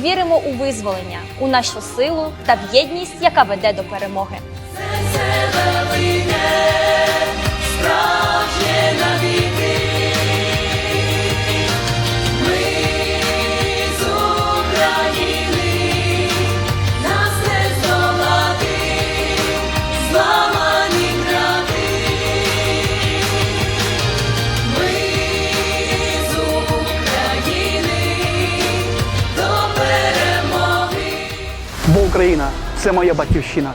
Віримо у визволення, у нашу силу та в єдність, яка веде до перемоги. Україна це моя батьківщина.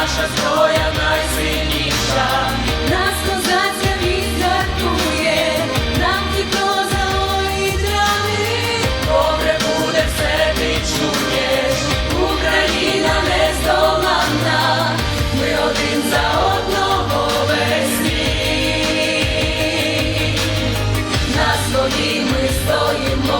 Наша зброя найсильніша, нас козацька гартує, нам ніхто залоїть рани, добре буде все ти Україна нездоланна, ми один за одного весь світ. На своїй ми стоїмо.